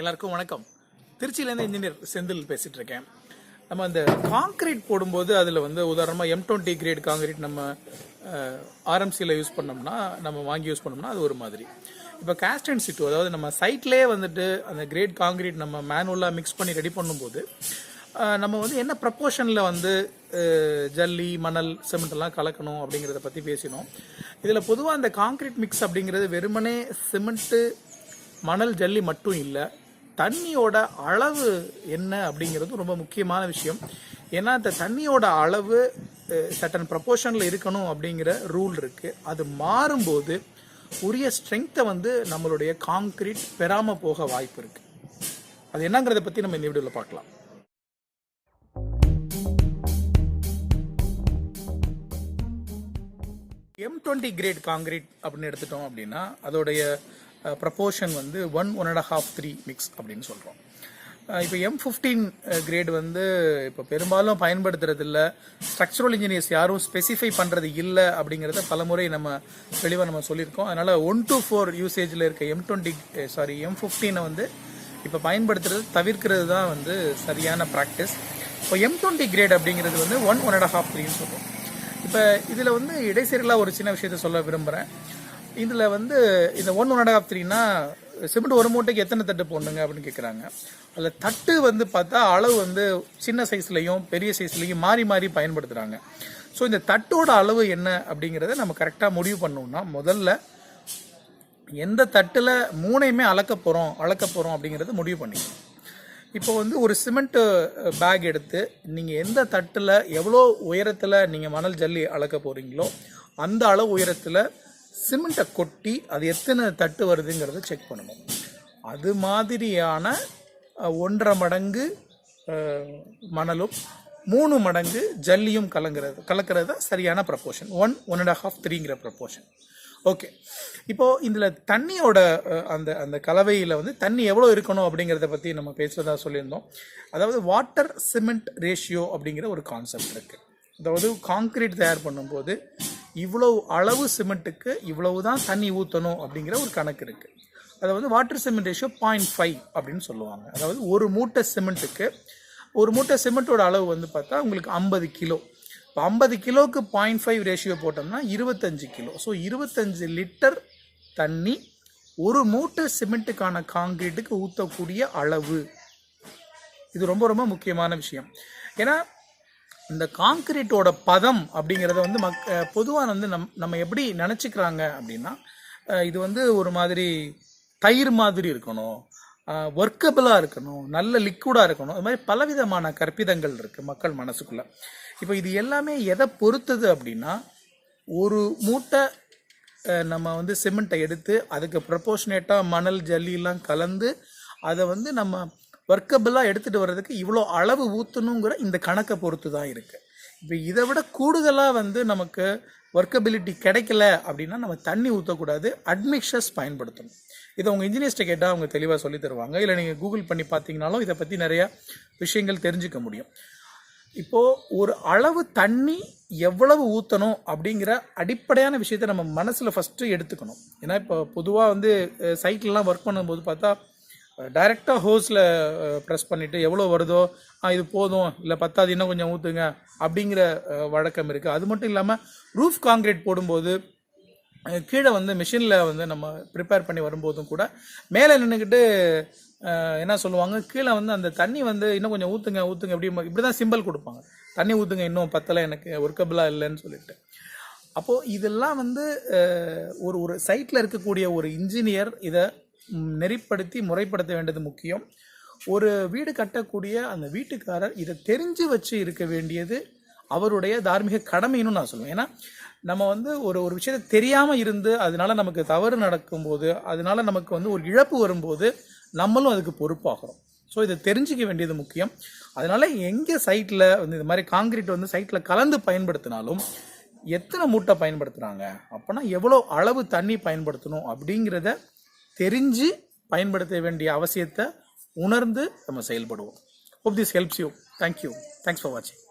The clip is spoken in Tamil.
எல்லாருக்கும் வணக்கம். திருச்சியிலேருந்து இன்ஜினியர் செந்தில் பேசிட்டு இருக்கேன் நம்ம அந்த காங்கிரீட் போடும்போது அதில் வந்து உதாரணமாக எம் டுவெண்ட்டி கிரேட் காங்கிரீட் நம்ம ஆர்எம்சியில் யூஸ் பண்ணோம்னா நம்ம வாங்கி யூஸ் பண்ணோம்னா அது ஒரு மாதிரி. இப்போ காஸ்ட் அண்ட் சிட்டு அதாவது நம்ம சைட்லேயே வந்துட்டு அந்த கிரேட் காங்கிரீட் நம்ம மேனுவலாக மிக்ஸ் பண்ணி ரெடி பண்ணும்போது நம்ம வந்து என்ன ப்ரப்போர்ஷனில் வந்து ஜல்லி மணல் சிமெண்ட் எல்லாம் கலக்கணும் அப்படிங்கிறத பற்றி பேசினோம். இதில் பொதுவாக அந்த காங்கிரீட் மிக்ஸ் அப்படிங்கிறது வெறுமனே சிமெண்ட்டு மணல் ஜல்லி மட்டும் இல்லை. தண்ணியோட அளவு என்ன அப்படிங்கிறது ரொம்ப முக்கியமான விஷயம். ஏன்னா இந்த தண்ணியோட அளவு சட்டன் ப்ரப்போர்ஷனில் இருக்கணும் அப்படிங்கிற ரூல் இருக்குது அது மாறும்போது உரிய ஸ்ட்ரென்த்தை வந்து நம்மளுடைய காங்கிரீட் பெறாமல் போக வாய்ப்பு இருக்குது அது என்னங்கிறத பற்றி நம்ம இந்த வீடியோவில் பார்க்கலாம். எம் டுவெண்ட்டி கிரேட் காங்கிரீட் அப்படின்னு எடுத்துட்டோம் அப்படின்னா அதோடைய ப்ரப்போர்ஷன் வந்து one one and half three mix அப்படின்னு சொல்கிறோம் இப்போ எம் ஃபிஃப்டீன் கிரேட் வந்து இப்போ பெரும்பாலும் பயன்படுத்துறது இல்லை ஸ்ட்ரக்சரல் இன்ஜினியர்ஸ் யாரும் ஸ்பெசிஃபை பண்ணுறது இல்லை அப்படிங்கிறத பலமுறை நம்ம தெளிவாக நம்ம சொல்லியிருக்கோம். அதனால் ஒன் டு ஃபோர் யூசேஜில் இருக்க எம் டுவெண்ட்டி சாரி எம் ஃபிஃப்டீனை வந்து இப்போ பயன்படுத்துறது தவிர்க்கிறது தான் வந்து சரியான ப்ராக்டிஸ் இப்போ எம் டுவெண்ட்டி கிரேட் அப்படிங்கிறது வந்து ஒன் ஒன் அண்ட் ஹாஃப் த்ரீன்னு சொல்கிறோம் இப்போ இதில் வந்து இடைசெருகலாக ஒரு சின்ன விஷயத்த சொல்ல விரும்புகிறேன் இதில் வந்து இந்த ஒன் ஒன் அண்ட் ஆஃப் த்ரீனா சிமெண்ட் ஒரு மூட்டைக்கு எத்தனை தட்டு போடணுங்க அப்படின்னு கேட்குறாங்க அதில் தட்டு வந்து பார்த்தா அளவு வந்து சின்ன சைஸ்லையும் பெரிய சைஸ்லையும் மாறி மாறி பயன்படுத்துகிறாங்க ஸோ இந்த தட்டோட அளவு என்ன அப்படிங்கிறத நம்ம கரெக்டாக முடிவு பண்ணோம்னா முதல்ல எந்த தட்டில் மூணையுமே அளக்க போகிறோம் அளக்க போகிறோம் அப்படிங்கிறத முடிவு பண்ணிக்கணும். இப்போ வந்து ஒரு சிமெண்ட்டு பேக் எடுத்து நீங்கள் எந்த தட்டில் எவ்வளோ உயரத்தில் நீங்கள் மணல் ஜல்லி அளக்க போகிறீங்களோ அந்த அளவு உயரத்தில் சிமெண்ட்டை கொட்டி அது எத்தனை தட்டு வருதுங்கிறத செக் பண்ணணும். அது மாதிரியான ஒன்றரை மடங்கு மணலும் மூணு மடங்கு ஜல்லியும் கலங்கிறது கலக்கிறது தான் சரியான proportion one one and half த்ரீங்கிற proportion okay இப்போது இதில் தண்ணியோட அந்த அந்த கலவையில் வந்து தண்ணி எவ்வளோ இருக்கணும் அப்படிங்கிறத பற்றி நம்ம பேசுகிறதா சொல்லியிருந்தோம். அதாவது வாட்டர் சிமெண்ட் ரேஷியோ அப்படிங்கிற ஒரு கான்செப்ட் இருக்குது அதாவது காங்கிரீட் தயார் பண்ணும்போது இவ்வளவு அளவு சிமெண்ட்டுக்கு இவ்வளவு தான் தண்ணி ஊற்றணும் அப்படிங்கிற ஒரு கணக்கு இருக்குது அதை வந்து water cement ratio point five அப்படின்னு சொல்லுவாங்க. அதாவது ஒரு மூட்டை சிமெண்ட்டுக்கு ஒரு மூட்டை சிமெண்ட்டோட அளவு வந்து பார்த்தா உங்களுக்கு ஐம்பது கிலோ. இப்போ ஐம்பது கிலோவுக்கு பாயிண்ட் ஃபைவ் ரேஷியோ போட்டோம்னா இருபத்தஞ்சு கிலோ. ஸோ இருபத்தஞ்சு லிட்டர் தண்ணி ஒரு மூட்டை சிமெண்ட்டுக்கான காங்கிரீட்டுக்கு ஊற்றக்கூடிய அளவு. இது ரொம்ப ரொம்ப முக்கியமான விஷயம். ஏன்னா இந்த காங்கிரீட்டோட பதம் அப்படிங்கிறத வந்து மக் பொதுவாக வந்து நம் நம்ம எப்படி நினச்சிக்கிறாங்க அப்படின்னா இது வந்து ஒரு மாதிரி தயிர் மாதிரி இருக்கணும் ஒர்க்கபிளாக இருக்கணும் நல்ல லிக்விடாக இருக்கணும். அது மாதிரி பலவிதமான கற்பிதங்கள் இருக்குது மக்கள் மனசுக்குள்ளே. இப்போ இது எல்லாமே எதை பொறுத்தது அப்படின்னா ஒரு மூட்டை நம்ம வந்து சிமெண்ட்டை எடுத்து அதுக்கு ப்ரப்போர்ஷனேட்டாக மணல் ஜல்லிலாம் கலந்து அதை வந்து நம்ம ஒர்க்கபிளாக எடுத்துகிட்டு வர்றதுக்கு இவ்வளோ அளவு ஊற்றணுங்கிற இந்த கணக்கை பொறுத்து தான் இருக்குது இப்போ இதை விட கூடுதலாக வந்து நமக்கு ஒர்க்கபிலிட்டி கிடைக்கல அப்படின்னா நம்ம தண்ணி ஊற்றக்கூடாது அட்மிக்ஷர்ஸ் பயன்படுத்தணும். இதை உங்கள் இன்ஜினியர்ஸ்ட்டை கேட்டால் அவங்க தெளிவாக சொல்லி தருவாங்க. இல்லை நீங்கள் கூகுள் பண்ணி பார்த்தீங்கனாலும் இதை பற்றி நிறையா விஷயங்கள் தெரிஞ்சுக்க முடியும். இப்போது ஒரு அளவு தண்ணி எவ்வளவு ஊற்றணும் அப்படிங்கிற அடிப்படையான விஷயத்தை நம்ம மனசில் ஃபஸ்ட்டு எடுத்துக்கணும். ஏன்னா இப்போ பொதுவாக வந்து சைக்கிள்லாம் ஒர்க் பண்ணும்போது பார்த்தா டைரெக்டாக ஹோஸில் ப்ரெஸ் பண்ணிவிட்டு எவ்வளோ வருதோ இது போதும். இல்லை பத்தாது. இன்னும் கொஞ்சம் ஊற்றுங்க அப்படிங்கிற வழக்கம் இருக்குது அது மட்டும் இல்லாமல் ரூஃப் காங்கிரீட் போடும்போது கீழே வந்து மிஷினில் வந்து நம்ம ப்ரிப்பேர் பண்ணி வரும்போதும் கூட மேலே நின்றுக்கிட்டு என்ன சொல்லுவாங்க? கீழே வந்து அந்த தண்ணி வந்து இன்னும் கொஞ்சம் ஊற்றுங்க ஊற்றுங்க இப்படி இப்படி தான் சிம்பிள் கொடுப்பாங்க. தண்ணி ஊற்றுங்க இன்னும் பத்தலை எனக்கு ஒர்க்கபிளாக இல்லைன்னு சொல்லிட்டு. அப்போது இதெல்லாம் வந்து ஒரு ஒரு சைட்டில் இருக்கக்கூடிய ஒரு இன்ஜினியர் இதை நெறிப்படுத்தி முறைப்படுத்த வேண்டியது முக்கியம். ஒரு வீடு கட்டக்கூடிய அந்த வீட்டுக்காரர் இதை தெரிஞ்சு வச்சு இருக்க வேண்டியது அவருடைய தார்மீக கடமைன்னு நான் சொல்லுவேன். ஏன்னா நம்ம வந்து ஒரு ஒரு விஷயத்தை தெரியாமல் இருந்து அதனால நமக்கு தவறு நடக்கும்போது அதனால நமக்கு வந்து ஒரு இழப்பு வரும்போது நம்மளும் அதுக்கு பொறுப்பாகிறோம். ஸோ இதை தெரிஞ்சுக்க வேண்டியது முக்கியம். அதனால எங்கே சைட்டில் வந்து இது மாதிரி காங்கிரீட் வந்து சைட்டில் கலந்து பயன்படுத்தினாலும் எத்தனை மூட்டை பயன்படுத்துகிறாங்க அப்போனா எவ்வளோ அளவு தண்ணி பயன்படுத்தணும் அப்படிங்கிறத தெரிஞ்சு பயன்படுத்த வேண்டிய அவசியத்தை உணர்ந்து நம்ம செயல்படுவோம். Hope this helps you thank you thanks for வாட்சிங்